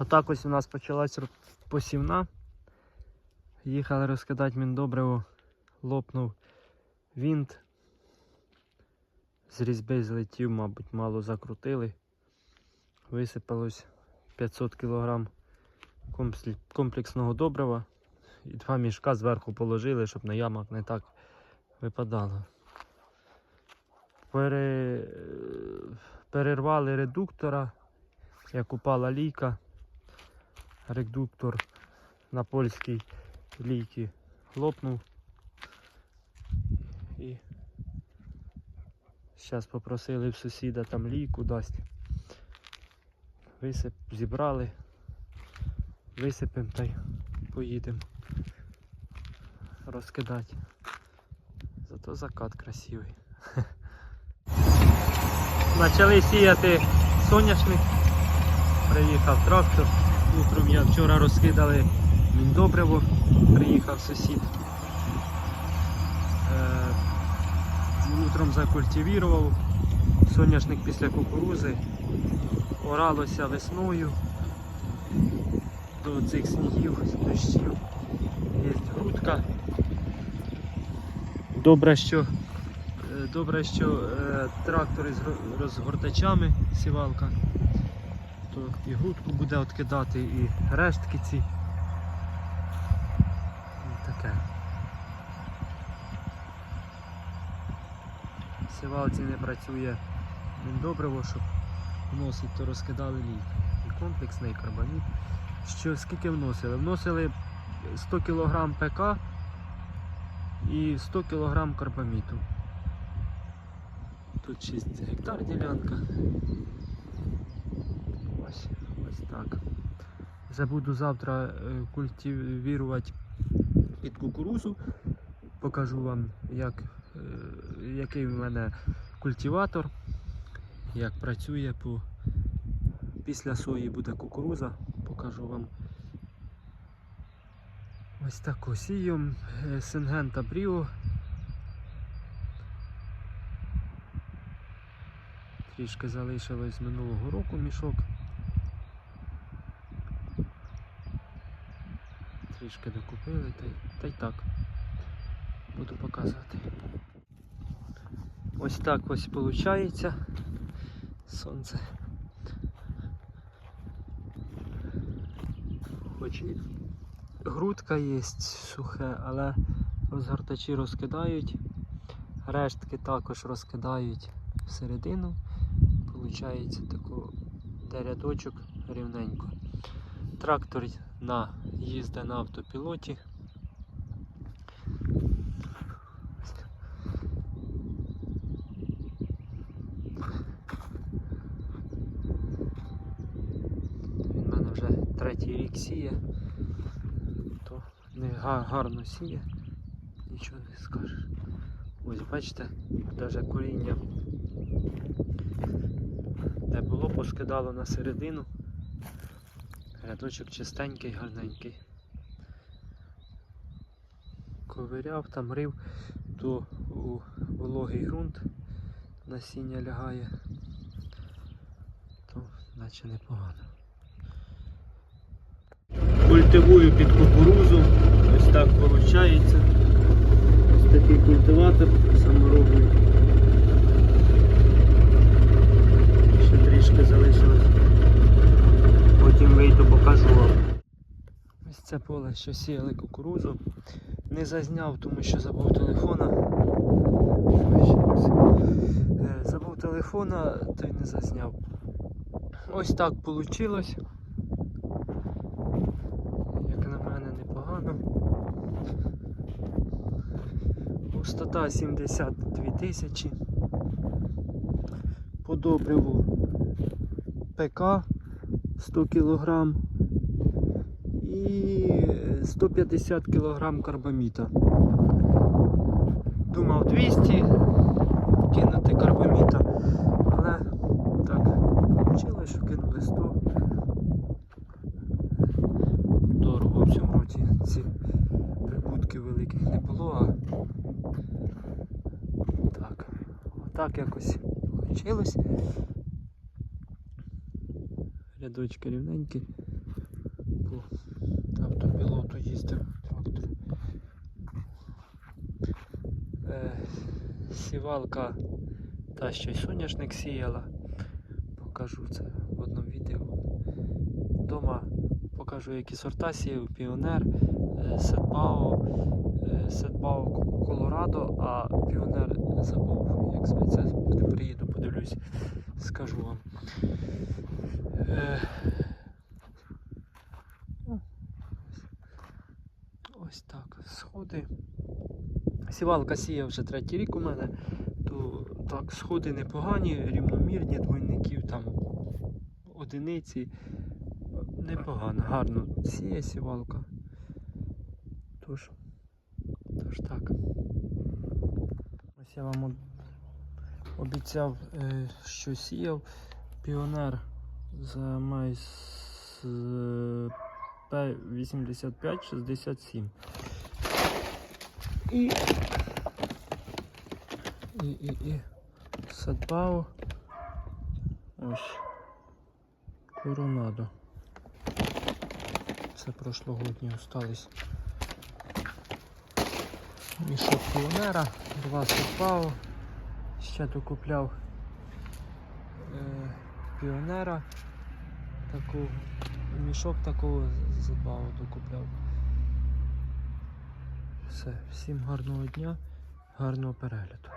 Отак ось у нас почалась посівна. Їхали розкидати міндобриво, лопнув вінт. З різьби злетів, мабуть, мало закрутили. Висипалось 500 кг комплексного добрива. І два мішка зверху положили, щоб на ямах не так випадало. Пере... Перервали редуктора, як упала лійка. Редуктор на польській лійці лопнув. І зараз попросили в сусіда там лійку дасть. Висип, зібрали, висипемо та й поїдемо розкидати. Зато закат красивий. Почали сіяти соняшник. Приїхав трактор. Утром я вчора розкидали міндобриво. Приїхав сусід. Е, утром закультивірував. Соняшник після кукурузи. Оралося весною. До цих снігів, дощів. Є грудка. Добре, що, е, добре, що е, трактори з розгортачами сівалка, то і грудку буде відкидати, і рештки ці. І таке. Сівалці не працює добриво, щоб вносить, то розкидали лік. І комплексний карбамід. Що скільки вносили? Вносили 100 кг ПК і 100 кг карбаміту. Тут 6 гектар ділянка. Так. Вже буду завтра е, культивірувати під кукурузу. Покажу вам, як, е, який в мене культиватор, як працює по після сої буде кукуруза, покажу вам. Ось так осієм Сингента Бріо. Трішки залишилось з минулого року мішок. Трішки докупили та й, та й так. Буду показувати. Ось так ось виходить. Сонце. Хоч і грудка є сухе, але розгортачі розкидають, рештки також розкидають всередину. Получається тако де рядочок рівненько. Трактор на їздить на автопілоті. Він в мене вже третій рік сіє, то не гарно сіє, нічого не скажеш. Ось бачите, навіть коріння, де було, поскидало на середину. Рядочок чистенький, гарненький. Ковиряв, там рив, то у вологий ґрунт насіння лягає, то наче непогано. Культивую під кукурузу, ось так виходить. Ось такий культиватор саморобний. Ще трішки залишилось. Потім вийду покажу вам. Ось це поле, що сіяли кукурузу. Не зазняв, тому що забув телефона. Е, Забув телефона, то й не зазняв. Ось так вийшло. Як на мене непогано. Густота 72 тисячі. По добриву ПК 100 кг і 150 кг карбаміта. Думав 200 кинути карбаміта, але так вийшло, що кинули 100. Дорого в цьому році ці прибутків великих не було, а так, отак якось вийшло. Рядочки рівненькі. По автопілоту їздив трактор. Е, сівалка та що й соняшник сіяла. Покажу це в одному відео. Дома покажу, які сорта сіяв, піонер, е, Сетбао, е, Сетбао Колорадо, а піонер забув, як зветься, приїду, подивлюсь, скажу вам. Е, ну, Ось так, сходи. Сівалка сіє вже третій рік у мене, то так, сходи непогані, рівномірні, двойників там одиниці. Непогано, гарно сіє сівалка. Тож, тож так. Ось я вам обіцяв, е, що сіяв піонер за май з П8567. І, і, і, і Садбао. Ось. Коронадо. Це прошлогодні остались. Мішок піонера, два Садбао. Ще докупляв е, піонера. Таку, мішок такого Садбао докупляв. Все, всім гарного дня, гарного перегляду.